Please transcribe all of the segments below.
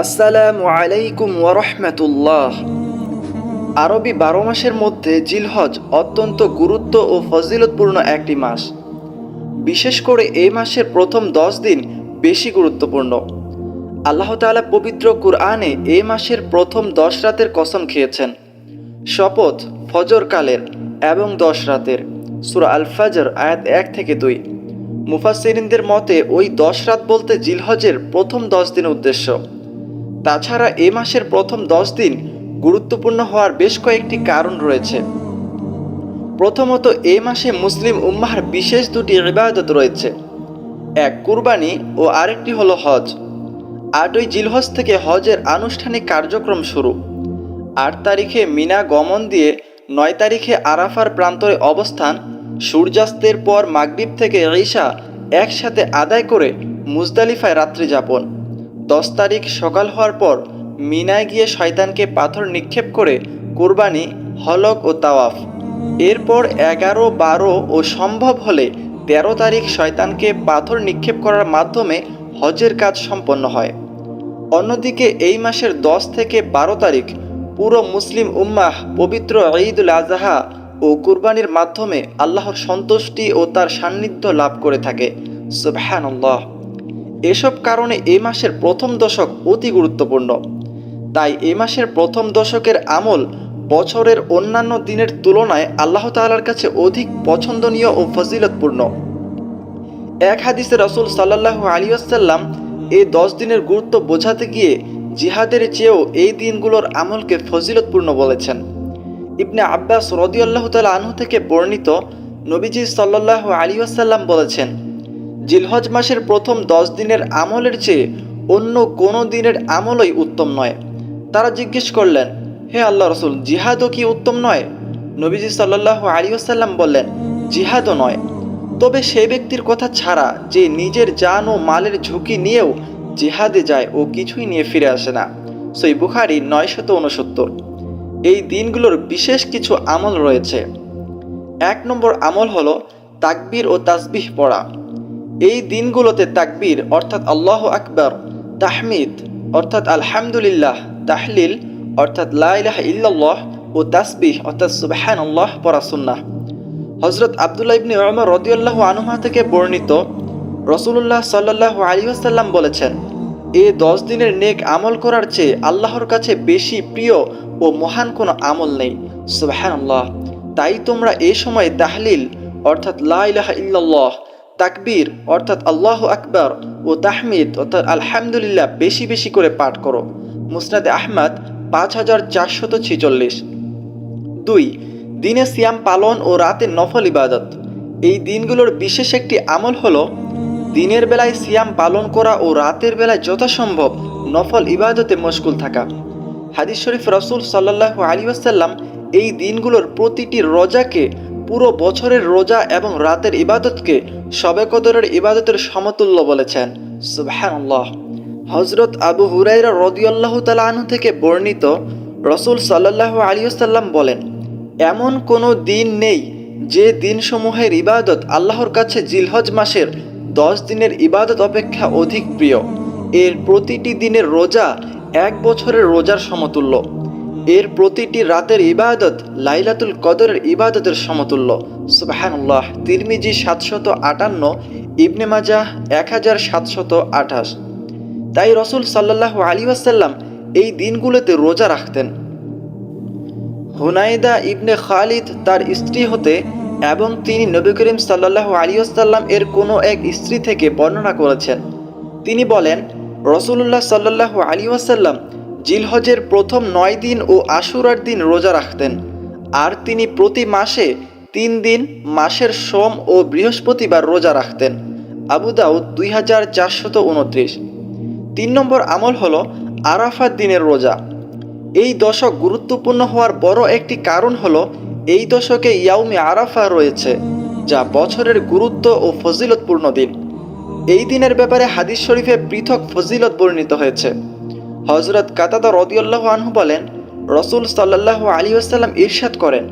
আসসালামু আলাইকুম ওরহমতুল্লাহ আরবি বারো মাসের মধ্যে জিলহজ অত্যন্ত গুরুত্ব ও ফজিলতপূর্ণ একটি মাস। বিশেষ করে এই মাসের প্রথম দশ দিন বেশি গুরুত্বপূর্ণ। আল্লাহ তাআলা পবিত্র কুরআনে এই মাসের প্রথম দশ রাতের কসম খেয়েছেন। শপথ ফজর কালের এবং দশ রাতের। সুরা আল ফাজর আয়াত এক থেকে দুই। মুফাসিরিনদের মতে ওই দশ রাত বলতে জিলহজের প্রথম দশ দিন উদ্দেশ্য। তাছাড়া এ মাসের প্রথম দশ দিন গুরুত্বপূর্ণ হওয়ার বেশ কয়েকটি কারণ রয়েছে। প্রথমত, এ মাসে মুসলিম উম্মাহার বিশেষ দুটি ইবাদত রয়েছে। এক, কুরবানি ও আরেকটি হলো হজ। আটই জিলহজ থেকে হজের আনুষ্ঠানিক কার্যক্রম শুরু। আট তারিখে মিনা গমন দিয়ে নয় তারিখে আরাফার প্রান্তরে অবস্থান, সূর্যাস্তের পর মাগরিব থেকে ঈশা একসাথে আদায় করে মুজদালিফায় রাত্রি যাপন। দশ তারিখ সকাল হওয়ার পর মিনায় গিয়ে শয়তানকে পাথর নিক্ষেপ করে কোরবানি, হলক ও তাওয়াফ। এরপর এগারো, বারো ও সম্ভব হলে তেরো তারিখ শয়তানকে পাথর নিক্ষেপ করার মাধ্যমে হজের কাজ সম্পন্ন হয়। অন্যদিকে এই মাসের দশ থেকে বারো তারিখ পুরো মুসলিম উম্মাহ পবিত্র ঈদুল আজহা ও কুরবানির মাধ্যমে আল্লাহর সন্তুষ্টি ও তার সান্নিধ্য লাভ করে থাকে। সুবহানাল্লাহ। এসব কারণে এই মাসের প্রথম দশক অতি গুরুত্বপূর্ণ। তাই এই মাসের প্রথম দশকের আমল বছরের অন্যান্য দিনের তুলনায় আল্লাহ তাআলার কাছে অধিক পছন্দনীয় ও ফজিলতপূর্ণ। এক হাদিসে রসুল সাল্লাহ আলী আসাল্লাম এই দশ দিনের গুরুত্ব বোঝাতে গিয়ে জিহাদের চেয়েও এই দিনগুলোর আমলকে ফজিলতপূর্ণ বলেছেন। ইবনে আব্বাস রদিয়াল্লাহ তাল আনহু থেকে বর্ণিত নবীজি সাল্লাহ আলী আসাল্লাম বলেছেন জিলহজ মাসের প্রথম দশ দিনের আমলের চেয়ে অন্য কোনো দিনের আমলই উত্তম নয়। তারা জিজ্ঞেস করলেন, হে আল্লাহ রসুল, জিহাদও কি উত্তম নয়? নবীজি সাল্লাহ আলী আসাল্লাম বললেন, জিহাদও নয়। তবে সেই ব্যক্তির কথা ছাড়া যে নিজের জান ও মালের ঝুঁকি নিয়েও জিহাদে যায় ও কিছুই নিয়ে ফিরে আসে না। সই বুখারি নয়শত উনসত্তর এই দিনগুলোর বিশেষ কিছু আমল রয়েছে। এক নম্বর আমল হলো তাকবির ও তাসবিহ পড়া। এই দিনগুলোতে তাকবীর, অর্থাৎ আল্লাহ আকবর, তাহমিদ, অর্থাৎ আলহামদুলিল্লাহ, তাহলিল, অর্থাৎ লাইলাহ ইল্লাল্লাহ ও তাসবিহ, অর্থাৎ সুবাহান আল্লাহ পড়া সুন্নাহ। হজরত আবদুল্লাহ ইবনি ওমর রদিউল্লাহ আনুমা থেকে বর্ণিত রসুল্লাহ সাল্লাহ আলী আসাল্লাম বলেছেন, এ দশ দিনের নেক আমল করার চেয়ে আল্লাহর কাছে বেশি প্রিয় ও মহান কোনো আমল নেই। সুবাহান আল্লাহ তাই তোমরা এই সময় তাহলিল, অর্থাৎ লাইলাহ ইল্লাল্লাহ তাকবীর, অর্থাৎ আল্লাহ আকবর ও তাহমিদ, অর্থাৎ আলহামদুলিল্লাহ বেশি বেশি করে পাঠ করো। মুসনাদে আহমদ পাঁচ হাজার চারশত ছিচল্লিশ। দুই, দিনে সিয়াম পালন ও রাতে নফল ইবাদত। এই দিনগুলোর বিশেষ একটি আমল হলো, দিনের বেলায় সিয়াম পালন করা ও রাতের বেলায় যথাসম্ভব নফল ইবাদতে মশগুল থাকা। হাদিস শরীফ রসুল সাল্লাহ আলী আসাল্লাম এই দিনগুলোর প্রতিটি রোজাকে, পুরো বছরের রোজা এবং রাতের ইবাদতকে সবে কদরের ইবাদতের সমতুল্য বলেছেন। সুবহানাল্লাহ। হজরত আবু হুরাইরা রদিয়াল্লাহ তালা আনহু থেকে বর্ণিত রসুল সাল্লাহ আলিয়াল্লাম বলেন, এমন কোনো দিন নেই যে দিনসমূহের ইবাদত আল্লাহর কাছে জিলহজ মাসের দশ দিনের ইবাদত অপেক্ষা অধিক প্রিয়। এর প্রতিটি দিনের রোজা এক বছরের রোজার সমতুল্য। এর প্রতিটি রাতের ইবাদত লাইলাতুল কদরের ইবাদতের সমতুল্য। সুবাহানুল্লাহ, তিরমিজি সাতশত আটান্ন, ইবনে মাজাহ এক হাজার সাতশত আঠাশ। তাই রসুল সাল্লাহ আলী আসাল্লাম এই দিনগুলোতে রোজা রাখতেন। হুনাইদা ইবনে খালিদ তার স্ত্রী হতে এবং তিনি নবী করিম সাল্লাহ আলিয়াল্লাম এর কোনো এক স্ত্রী থেকে বর্ণনা করেছেন। তিনি বলেন রসুল্লাহ সাল্লাহ আলী আসাল্লাম জিলহজের প্রথম নয় দিন ও আশুরার দিন রোজা রাখতেন, আর তিনি প্রতি মাসে তিন দিন মাসের সোম ও বৃহস্পতিবার রোজা রাখতেন। আবু দাউদ দুই হাজার চারশত উনত্রিশ। তিন নম্বর আমল হলো আরাফার দিনের রোজা। এই দশক গুরুত্বপূর্ণ হওয়ার বড় একটি কারণ হলো এই দশকে ইয়াউমে আরাফা রয়েছে, যা বছরের গুরুত্ব ও ফজিলতপূর্ণ দিন। এই দিনের ব্যাপারে হাদিস শরীফে পৃথক ফজিলত বর্ণিত হয়েছে। হজরত কাতাদা রদিউল্লাহ আনহু বলেন, রসুল সাল্লাহ আলী আসাল্লাম ইরশাদ করেন,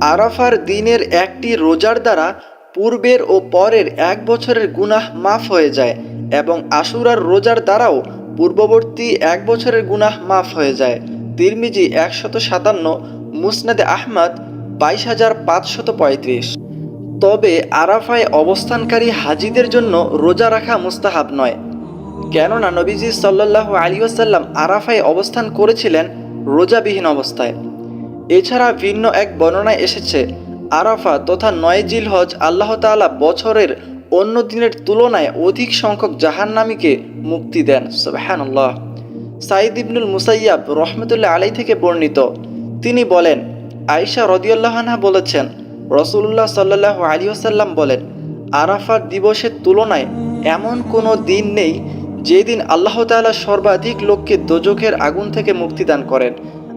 আরাফার দিনের একটি রোজার দ্বারা পূর্বের ও পরের এক বছরের গুনাহ মাফ হয়ে যায় এবং আশুরার রোজার দ্বারাও পূর্ববর্তী এক বছরের গুনাহ মাফ হয়ে যায়। তিরমিজি একশত সাতান্ন, মুসনাদে আহমদ বাইশ হাজার পাঁচশত পঁয়ত্রিশ। তবে আরাফায় অবস্থানকারী হাজিদের জন্য রোজা রাখা মুস্তাহাব নয়। কেননা নবীজি সাল্লাহ আলী আসাল্লাম আরাফায় অবস্থান করেছিলেন রোজাবিহীন অবস্থায়। এছাড়া ভিন্ন এক বর্ণনায় এসেছে, আরাফা তথা নয় জিলহজ আল্লাহ তাআলা বছরের অন্য দিনের তুলনায় অধিক সংখ্যক জাহান্নামীকে মুক্তি দেন। সুবহানাল্লাহ। সাইদ ইবনুল মুসাইয়াব রহমতুল্লাহ আলাই থেকে বর্ণিত। তিনি বলেন, আয়েশা রদিউল্লাহানহা বলেছেন রসুল্লাহ সাল্লাহ আলী আসাল্লাম বলেন, আরাফার দিবসের তুলনায় এমন কোনো দিন নেই যেদিন আল্লাহ তাআলা সর্বাধিক লোককে দোজখের আগুন থেকে মুক্তিদান করেন,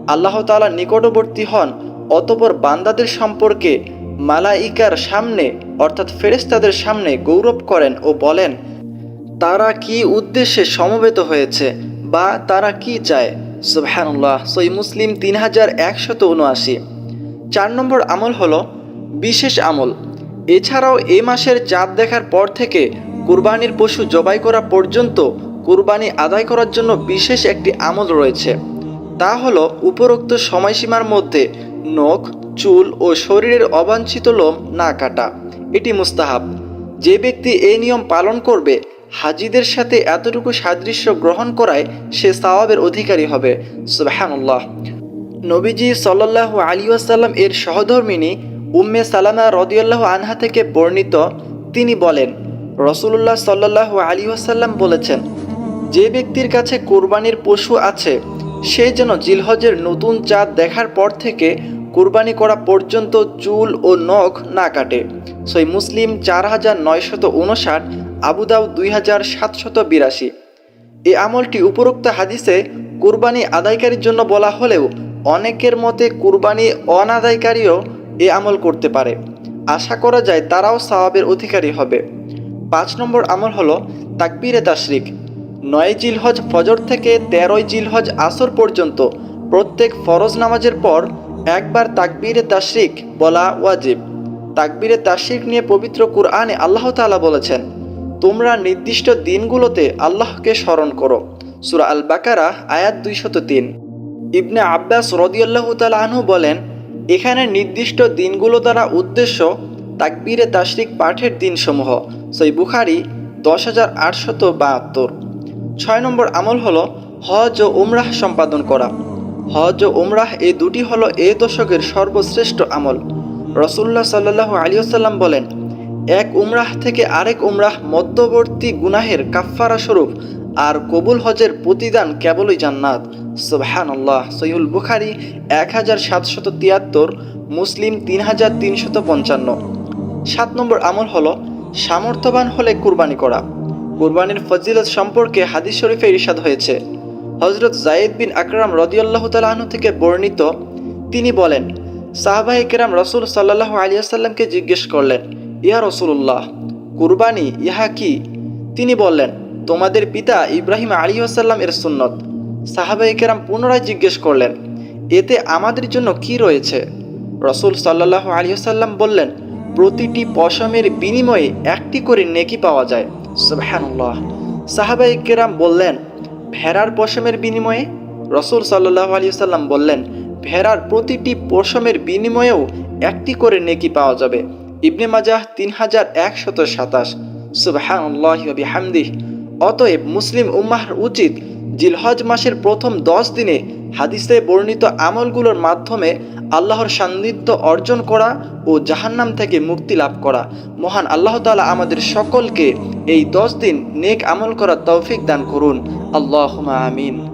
আল্লাহ তাআলা নিকটবর্তী হন অতপর বান্দাদের সম্পর্কে মালাইকার সামনে, অর্থাৎ ফেরেশতাদের সামনে গৌরব করেন ও বলেন, তারা কি উদ্দেশ্যে সমবেত হয়েছে বা তারা কি চায়? সুবহানুল্লাহ সই মুসলিম তিন হাজার একশত উনআশি। চার নম্বর আমল হলো বিশেষ আমল। এছাড়াও এ মাসের চাঁদ দেখার পর থেকে কুরবানির পশু জবাই করা পর্যন্ত কুরবানি আদায় করার জন্য বিশেষ একটি আমল রয়েছে। তা হলো উপরোক্ত সময়সীমার মধ্যে নখ, চুল ও শরীরের অবাঞ্ছিত লোম না কাটা। এটি মুস্তাহাব। যে ব্যক্তি এই নিয়ম পালন করবে, হাজিদের সাথে এতটুকু সাদৃশ্য গ্রহণ করায় সে সাওয়াবের অধিকারী হবে। সুবহানাল্লাহ। নবীজি সাল্লাহ আলী আসাল্লাম এর সহধর্মিনী উম্মে সালামা রদিয়াল্লাহ আনহা থেকে বর্ণিত। তিনি বলেন রসুল্লাহ সাল্লাহ আলী আসাল্লাম বলেছেন, যে ব্যক্তির কাছে কোরবানির পশু আছে, সে যেন জিলহজের নতুন চাঁদ দেখার পর থেকে কুরবানি করা পর্যন্ত চুল ও নখ না কাটে। সই মুসলিম চার হাজার নয়শত উনষাট আবুদাউ দুই হাজার সাতশত বিরাশি। এ আমলটি উপরোক্ত হাদিসে কুরবানি আদায়কারীর জন্য বলা হলেও অনেকের মতে কুরবানি অনাদায়কারীও এ আমল করতে পারে। আশা করা যায় তারাও সওয়াবের অধিকারী হবে। পাঁচ নম্বর আমল হলো তাকবীরে তাশরিক। নয় জিলহজ ফজর থেকে তেরোই জিলহজ আসর পর্যন্ত প্রত্যেক ফরজ নামাজের পর একবার তাকবীরে তাশরিক বলা ওয়াজিব। তাকবীরে তাশরিক নিয়ে পবিত্র কুরআনে আল্লাহ তাআলা বলেছেন, তোমরা নির্দিষ্ট দিনগুলোতে আল্লাহকে স্মরণ করো। সুরা আল বাকারা আয়াত দুইশত তিন। ইবনে আব্বাস রদিয়াল্লাহ তালা আনহু বলেন, এখানে নির্দিষ্ট দিনগুলো দ্বারা উদ্দেশ্য তাকবীরে তাশরিক পাঠের দিনসমূহ। সই বুখারি দশ হাজার আটশত বাহাত্তর। ছয় নম্বর আমল হলো হজ ও উমরাহ সম্পাদন করা। হজ ও উমরাহ এই দুটি হলো এ দশকের সর্বশ্রেষ্ঠ আমল। রসুল্লাহ সাল্লাহ আলিয়াল্লাম বলেন, এক উমরাহ থেকে আরেক উমরাহ মধ্যবর্তী গুনাহের কাফফারা স্বরূপ আর কবুল হজের প্রতিদান কেবলই জান্নাত। সুবহান আল্লাহ সৈহুল বুখারি এক হাজার সাতশত তিয়াত্তর, মুসলিম তিন হাজার তিনশত পঞ্চান্ন। সাত নম্বর আমল হলো, সামর্থ্যবান হলে কুরবানি করা। কুরবানির ফজিলত সম্পর্কে হাদিস শরীফে ইরশাদ হয়েছে। হজরত জায়েদ বিন আকরাম রদিয়াল্লাহ তালাহনু থেকে বর্ণিত, তিনি বলেন সাহাবাহ কেরাম রসুল সাল্লাহ আলিয়াসাল্লামকে জিজ্ঞেস করলেন, ইয়া রসুল্লাহ কুরবানি ইহা কি? তিনি বললেন, তোমাদের পিতা ইব্রাহিম আলী আসাল্লাম এর সুন্নত। সাহাবাহ কেরাম পুনরায় জিজ্ঞেস করলেন, এতে আমাদের জন্য কি রয়েছে? রসুল সাল্লাহ আলিয়াসাল্লাম বললেন প্রতিটি পশমের বিনিময়ে একটি করে নেকি পাওয়া যায়। সুবহানাল্লাহ। সাহাবাই কেরাম বললেন, ভেড়ার পশমের বিনিময়ে? রসুল সাল্লাহ আলী সাল্লাম বললেন, ভেড়ার প্রতিটি পশমের বিনিময়েও একটি করে নেকি পাওয়া যাবে। ইবনে মাজাহ তিন হাজার একশত সাতাশ। সুবহানাল্লাহ হামদিহ অতএব মুসলিম উম্মাহর উচিত জিলহজ মাসের প্রথম দশ দিনে হাদিসে বর্ণিত আমলগুলোর মাধ্যমে আল্লাহর সান্নিধ্য অর্জন করা ও জাহান্নাম থেকে মুক্তি লাভ করা। মহান আল্লাহ তালা আমাদের সকলকে এই দশ দিন নেক আমল করার তৌফিক দান করুন। আল্লাহ আমিন।